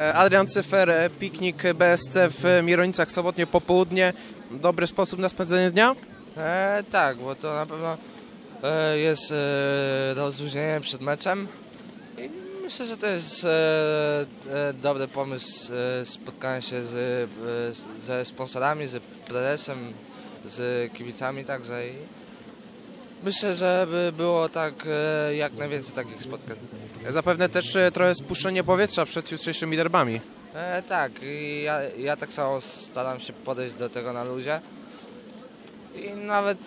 E, Adrian Cyfer, e, piknik BSC w Mieronicach sobotnie popołudnie. Dobry sposób na spędzenie dnia? E, tak, bo to na pewno e, jest e, rozluźnienie przed meczem i myślę, że to jest e, e, dobry pomysł e, spotkania się z, ze sponsorami, z prezesem, z kibicami także i myślę, że by było tak jak najwięcej takich spotkań. Zapewne też e, trochę spuszczenie powietrza przed jutrzejszymi derbami. E, tak, i ja, ja tak samo staram się podejść do tego na luzie. I nawet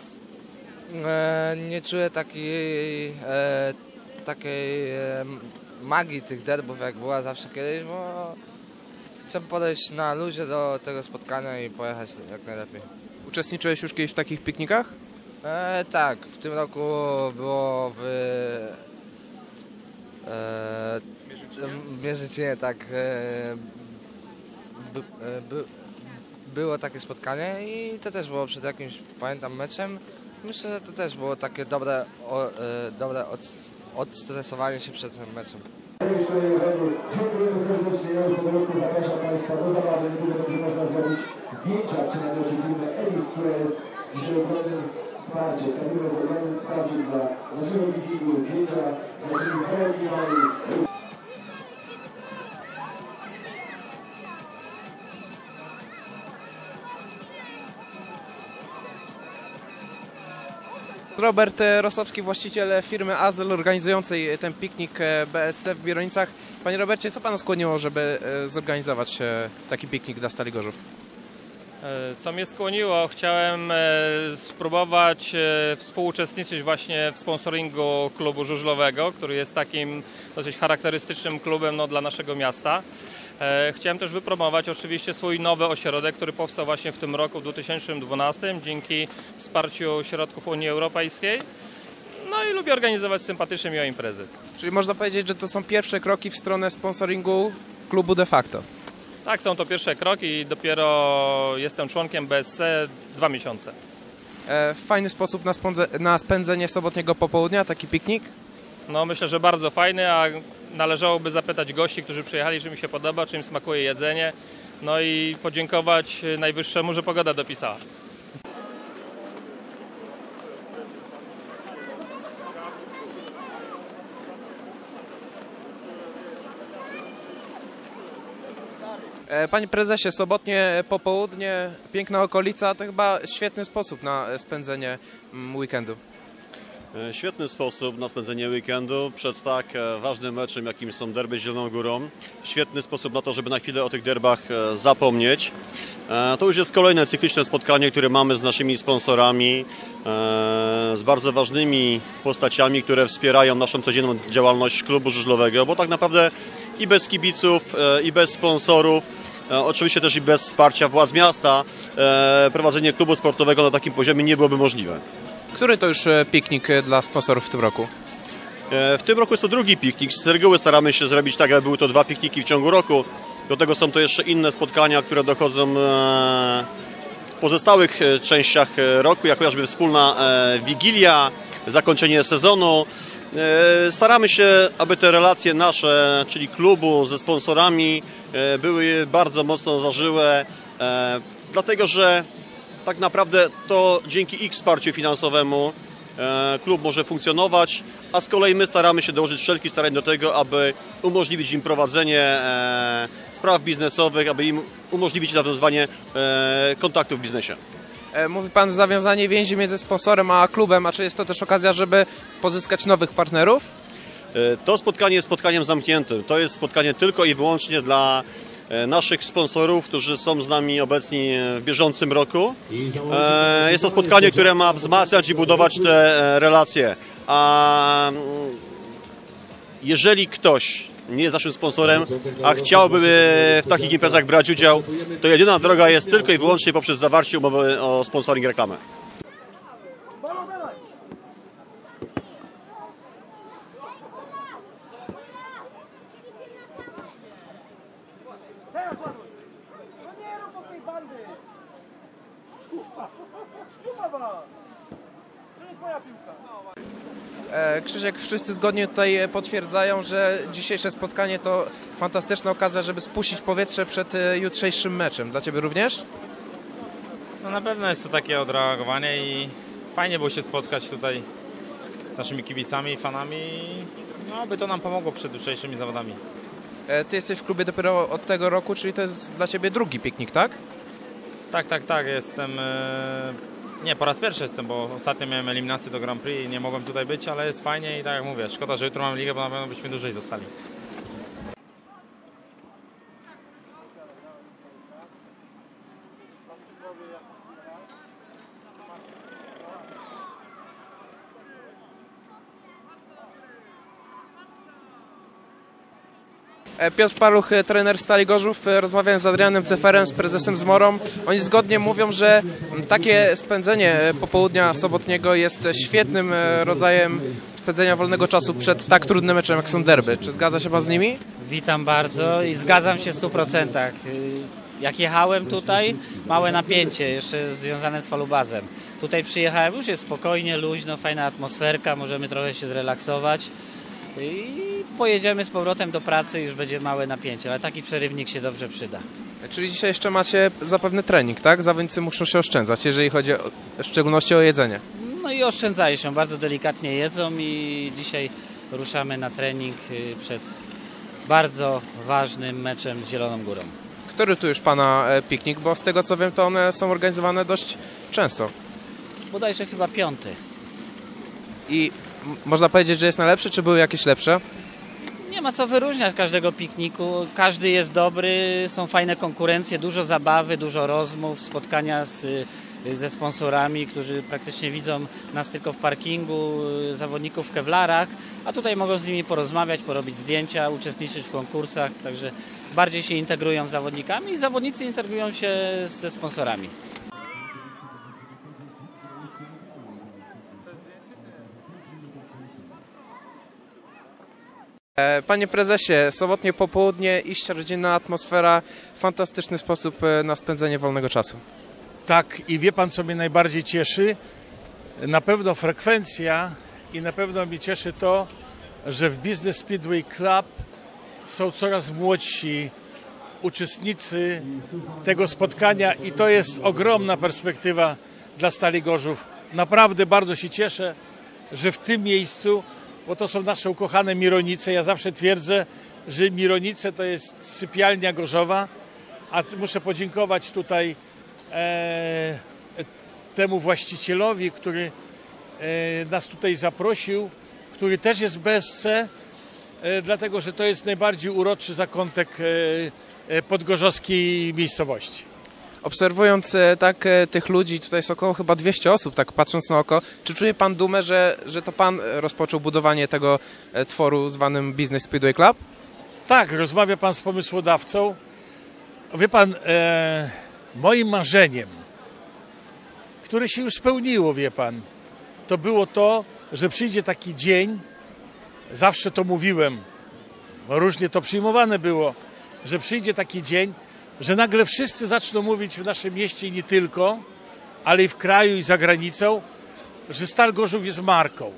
e, nie czuję takiej, e, takiej e, magii tych derbów, jak była zawsze kiedyś, bo chcę podejść na luzie do tego spotkania i pojechać jak najlepiej. Uczestniczyłeś już kiedyś w takich piknikach? E, tak, w tym roku było w e, w Mierzycinie, tak. E, by, e, by, było takie spotkanie i to też było przed jakimś, pamiętam, meczem. Myślę, że to też było takie dobre, o, e, dobre od, odstresowanie się przed tym meczem. Dziękujemy serdecznie. Ja już po roku zapraszam Państwa do zabawy. Niedługo będzie można zrobić zdjęcia przy namiocie firmy Elis, która jest dzisiaj ogromnym wsparciem. Kamila jest ogromnym wsparciem dla naszego wikingu, naszej małej Robert Rosowski, właściciel firmy Azel organizującej ten piknik e, BSC w Bieronicach. Panie Robercie, co Pana skłoniło, żeby e, zorganizować e, taki piknik dla Stali Gorzów? E, Co mnie skłoniło, chciałem e, spróbować e, współuczestniczyć właśnie w sponsoringu klubu żużlowego, który jest takim dosyć charakterystycznym klubem no, dla naszego miasta. Chciałem też wypromować oczywiście swój nowy ośrodek, który powstał właśnie w tym roku, w 2012, dzięki wsparciu środków Unii Europejskiej. No i lubię organizować sympatyczne, miłe imprezy. Czyli można powiedzieć, że to są pierwsze kroki w stronę sponsoringu klubu de facto. Tak, są to pierwsze kroki i dopiero jestem członkiem BSC dwa miesiące. E, Fajny sposób na, na spędzenie sobotniego popołudnia, taki piknik. No myślę, że bardzo fajny, a należałoby zapytać gości, którzy przyjechali, czy mi się podoba, czy im smakuje jedzenie. No i podziękować najwyższemu, że pogoda dopisała. Panie prezesie, sobotnie popołudnie, piękna okolica, to chyba świetny sposób na e, spędzenie mm, weekendu. E, Świetny sposób na spędzenie weekendu przed tak e, ważnym meczem, jakim są derby z Zieloną Górą. Świetny sposób na to, żeby na chwilę o tych derbach e, zapomnieć. E, To już jest kolejne cykliczne spotkanie, które mamy z naszymi sponsorami, e, z bardzo ważnymi postaciami, które wspierają naszą codzienną działalność klubu żużlowego, bo tak naprawdę i bez kibiców, e, i bez sponsorów, e, oczywiście też i bez wsparcia władz miasta, e, prowadzenie klubu sportowego na takim poziomie nie byłoby możliwe. Który to już piknik dla sponsorów w tym roku? W tym roku jest to drugi piknik. Z reguły staramy się zrobić tak, aby były to dwa pikniki w ciągu roku. Do tego są to jeszcze inne spotkania, które dochodzą w pozostałych częściach roku, jak chociażby wspólna wigilia, zakończenie sezonu. E, Staramy się, aby te relacje nasze, czyli klubu ze sponsorami, e, były bardzo mocno zażyłe, e, dlatego że tak naprawdę to dzięki ich wsparciu finansowemu klub może funkcjonować, a z kolei my staramy się dołożyć wszelkich starań do tego, aby umożliwić im prowadzenie spraw biznesowych, aby im umożliwić nawiązywanie kontaktów w biznesie. E, Mówi Pan zawiązanie więzi między sponsorem a klubem, a czy jest to też okazja, żeby pozyskać nowych partnerów? E, To spotkanie jest spotkaniem zamkniętym. To jest spotkanie tylko i wyłącznie dla e, naszych sponsorów, którzy są z nami obecni w bieżącym roku. Jest to spotkanie, które ma wzmacniać i budować te relacje. A mm, jeżeli ktoś nie jest naszym sponsorem, a chciałby w takich imprezach brać udział, to jedyna droga jest tylko i wyłącznie poprzez zawarcie umowy o sponsoring reklamy. Szczupa was! To nie twoja piłka! E, Krzysiek, wszyscy zgodnie tutaj potwierdzają, że dzisiejsze spotkanie to fantastyczna okazja, żeby spuścić powietrze przed e, jutrzejszym meczem. Dla Ciebie również? No na pewno jest to takie odreagowanie i fajnie było się spotkać tutaj z naszymi kibicami i fanami. No, by to nam pomogło przed jutrzejszymi zawodami. E, Ty jesteś w klubie dopiero od tego roku, czyli to jest dla Ciebie drugi piknik, tak? Tak, tak, tak, jestem... Nie, po raz pierwszy jestem, bo ostatnio miałem eliminację do Grand Prix i nie mogłem tutaj być, ale jest fajnie i tak jak mówię, szkoda, że jutro mamy ligę, bo na pewno byśmy dłużej zostali. Piotr Paluch, e, trener Stali Gorzów, e, rozmawiałem z Adrianem Ceferem, z prezesem Zmorą. Oni zgodnie mówią, że takie spędzenie e, popołudnia sobotniego jest e, świetnym e, rodzajem spędzenia wolnego czasu przed tak trudnym meczem jak są derby. Czy zgadza się Pan z nimi? Witam bardzo i zgadzam się w 100%. Y, Jak jechałem tutaj, małe napięcie jeszcze związane z falubazem. Tutaj przyjechałem, już jest spokojnie, luźno, fajna atmosferka, możemy trochę się zrelaksować i pojedziemy z powrotem do pracy, już będzie małe napięcie, ale taki przerywnik się dobrze przyda. Czyli dzisiaj jeszcze macie zapewne trening, tak? Zawodnicy muszą się oszczędzać, jeżeli chodzi o, w szczególności o jedzenie. No i oszczędzają się, bardzo delikatnie jedzą i dzisiaj ruszamy na trening y, przed bardzo ważnym meczem z Zieloną Górą. Który tu już Pana e, piknik? Bo z tego co wiem, to one są organizowane dość często. Bodajże chyba piąty. I można powiedzieć, że jest najlepszy, czy były jakieś lepsze? Nie ma co wyróżniać każdego pikniku. Każdy jest dobry, są fajne konkurencje, dużo zabawy, dużo rozmów, spotkania z, ze sponsorami, którzy praktycznie widzą nas tylko w parkingu, y, zawodników w kewlarach, a tutaj mogą z nimi porozmawiać, porobić zdjęcia, uczestniczyć w konkursach, także bardziej się integrują z zawodnikami i zawodnicy integrują się ze sponsorami. Panie prezesie, sobotnie popołudnie, iście rodzinna atmosfera, fantastyczny sposób e, na spędzenie wolnego czasu. Tak, i wie pan, co mnie najbardziej cieszy? Na pewno frekwencja i na pewno mnie cieszy to, że w Business Speedway Club są coraz młodsi uczestnicy tego spotkania i to jest ogromna perspektywa dla Stali Gorzów. Naprawdę bardzo się cieszę, że w tym miejscu, bo to są nasze ukochane Mironice, ja zawsze twierdzę, że Mironice to jest sypialnia Gorzowa, a muszę podziękować tutaj e, temu właścicielowi, który e, nas tutaj zaprosił, który też jest w BSC, e, dlatego że to jest najbardziej uroczy zakątek e, e, podgorzowskiej miejscowości. Obserwując e, tak e, tych ludzi, tutaj jest około chyba 200 osób, tak patrząc na oko, czy czuje Pan dumę, że, że to Pan e, rozpoczął budowanie tego tworu zwanym Business Speedway Club? Tak, rozmawia pan z pomysłodawcą. Wie pan, e, moim marzeniem, które się już spełniło, wie pan, to było to, że przyjdzie taki dzień, zawsze to mówiłem, różnie to przyjmowane było, że przyjdzie taki dzień, że nagle wszyscy zaczną mówić w naszym mieście i nie tylko, ale i w kraju i za granicą, że Stal Gorzów jest marką.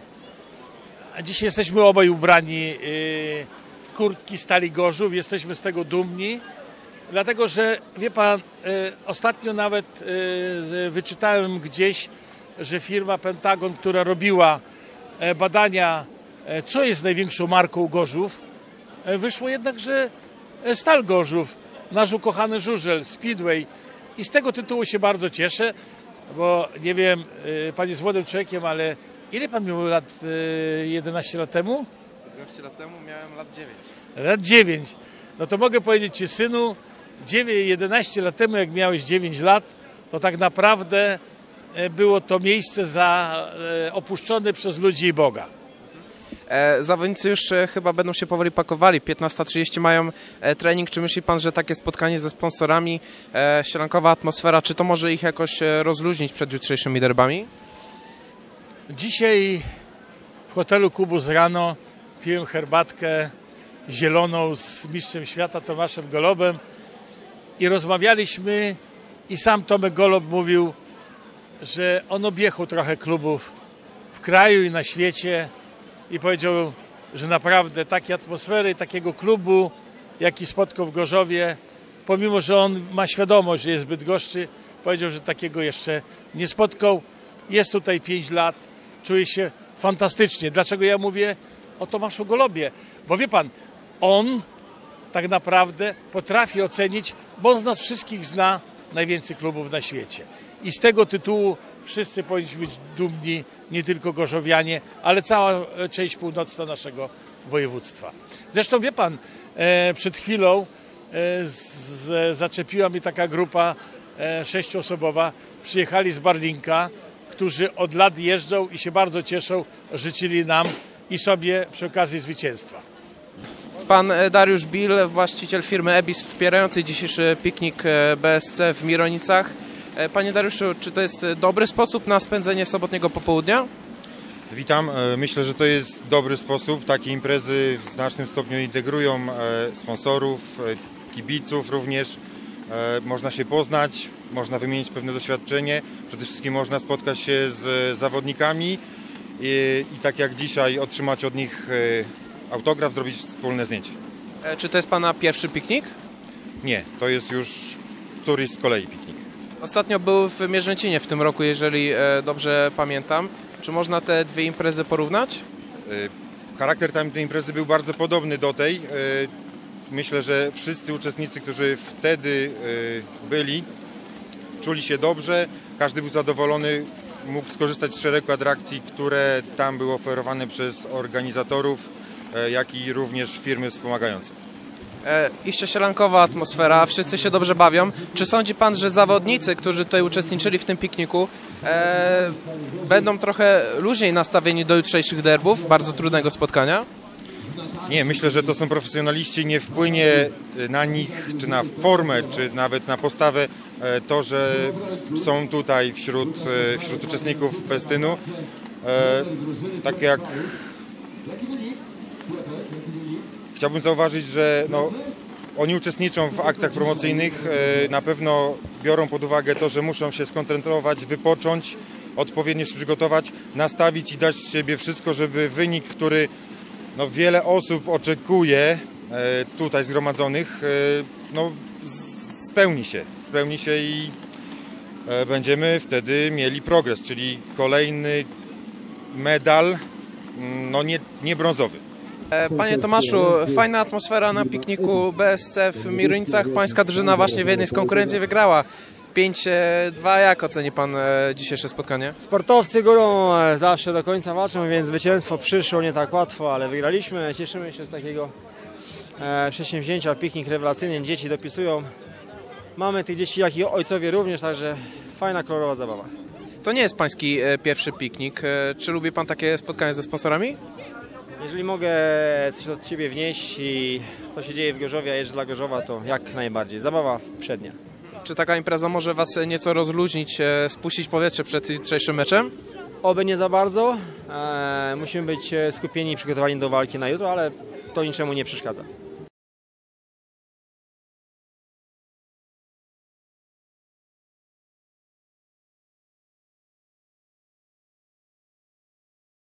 A dzisiaj jesteśmy obaj ubrani yy, w kurtki Stali Gorzów, jesteśmy z tego dumni, dlatego że, wie pan, yy, ostatnio nawet yy, wyczytałem gdzieś, że firma Pentagon, która robiła e, badania, e, co jest największą marką Gorzów, e, wyszło jednak, że Stal Gorzów, nasz ukochany żużel, Speedway i z tego tytułu się bardzo cieszę, bo nie wiem, y, pan jest młodym człowiekiem, ale ile pan miał lat y, 11 lat temu? 11 lat temu miałem lat 9. Lat 9. No to mogę powiedzieć ci, synu, 9, 11 lat temu, jak miałeś 9 lat, to tak naprawdę e, było to miejsce za, e, opuszczone przez ludzi i Boga. E, zawodnicy już e, chyba będą się powoli pakowali. 15.30 mają e, trening. Czy myśli Pan, że takie spotkanie ze sponsorami, sielankowa atmosfera, czy to może ich jakoś rozluźnić przed jutrzejszymi derbami? Dzisiaj w hotelu Kubus rano piłem herbatkę zieloną z mistrzem świata Tomaszem Golobem i rozmawialiśmy i sam Tomek Golob mówił, że on objechał trochę klubów w kraju i na świecie i powiedział, że naprawdę takiej atmosfery, takiego klubu, jaki spotkał w Gorzowie, pomimo, że on ma świadomość, że jest zbyt goszczy, powiedział, że takiego jeszcze nie spotkał. Jest tutaj 5 lat, czuje się fantastycznie. Dlaczego ja mówię o Tomaszu Golobie? Bo wie pan, on tak naprawdę potrafi ocenić, bo on z nas wszystkich zna najwięcej klubów na świecie. I z tego tytułu wszyscy powinniśmy być dumni, nie tylko gorzowianie, ale cała e, część północna naszego województwa. Zresztą wie pan, e, przed chwilą e, zaczepiła mnie taka grupa sześcioosobowa, przyjechali z Barlinka, którzy od lat jeżdżą i się bardzo cieszą, życzyli nam i sobie przy okazji zwycięstwa. Pan Dariusz Bil, właściciel firmy Ebis wspierającej dzisiejszy piknik BSC w Mironicach. E, Panie Dariuszu, czy to jest e, dobry sposób na spędzenie sobotniego popołudnia? Witam. E, Myślę, że to jest dobry sposób. Takie imprezy w znacznym stopniu integrują sponsorów, kibiców również. Można się poznać, można wymienić pewne doświadczenie. Przede wszystkim można spotkać się z zawodnikami i, i tak jak dzisiaj otrzymać od nich autograf, zrobić wspólne zdjęcie. Czy to jest Pana pierwszy piknik? Nie, to jest już któryś z kolei piknik. Ostatnio był w Mierzęcinie w tym roku, jeżeli e, dobrze pamiętam. Czy można te dwie imprezy porównać? E, Charakter tamtej imprezy był bardzo podobny do tej. E, Myślę, że wszyscy uczestnicy, którzy wtedy byli, czuli się dobrze. Każdy był zadowolony, mógł skorzystać z szeregu atrakcji, które tam były oferowane przez organizatorów, jak i również firmy wspomagające. E, Iście sielankowa atmosfera, wszyscy się dobrze bawią. Czy sądzi Pan, że zawodnicy, którzy tutaj uczestniczyli w tym pikniku, e, będą trochę luźniej nastawieni do jutrzejszych derbów, bardzo trudnego spotkania? Nie, myślę, że to są profesjonaliści, nie wpłynie na nich, czy na formę, czy nawet na postawę e, to, że są tutaj wśród, e, wśród uczestników festynu. E, Tak jak chciałbym zauważyć, że no, oni uczestniczą w akcjach promocyjnych, e, na pewno biorą pod uwagę to, że muszą się skoncentrować, wypocząć, odpowiednio się przygotować, nastawić i dać z siebie wszystko, żeby wynik, który no, wiele osób oczekuje e, tutaj zgromadzonych, e, no, spełni się, spełni się i będziemy wtedy mieli progres, czyli kolejny medal, mm, no nie, nie brązowy. Panie Tomaszu, fajna atmosfera na pikniku BSC w Mironicach. Pańska drużyna właśnie w jednej z konkurencji wygrała. 5-2, jak oceni Pan e, dzisiejsze spotkanie? Sportowcy górą e, zawsze do końca walczą, więc zwycięstwo przyszło nie tak łatwo, ale wygraliśmy. Cieszymy się z takiego e, przedsięwzięcia. Piknik rewelacyjny, dzieci dopisują. Mamy tych dzieci, jak i ojcowie również, także fajna, kolorowa zabawa. To nie jest Pański pierwszy piknik. Czy lubi Pan takie spotkania ze sponsorami? Jeżeli mogę coś od Ciebie wnieść i co się dzieje w Gorzowie, a jeżdżę dla Gorzowa, to jak najbardziej. Zabawa przednia. Czy taka impreza może Was nieco rozluźnić, e, spuścić powietrze przed jutrzejszym meczem? Oby nie za bardzo. E, musimy być e, skupieni i przygotowani do walki na jutro, ale to niczemu nie przeszkadza.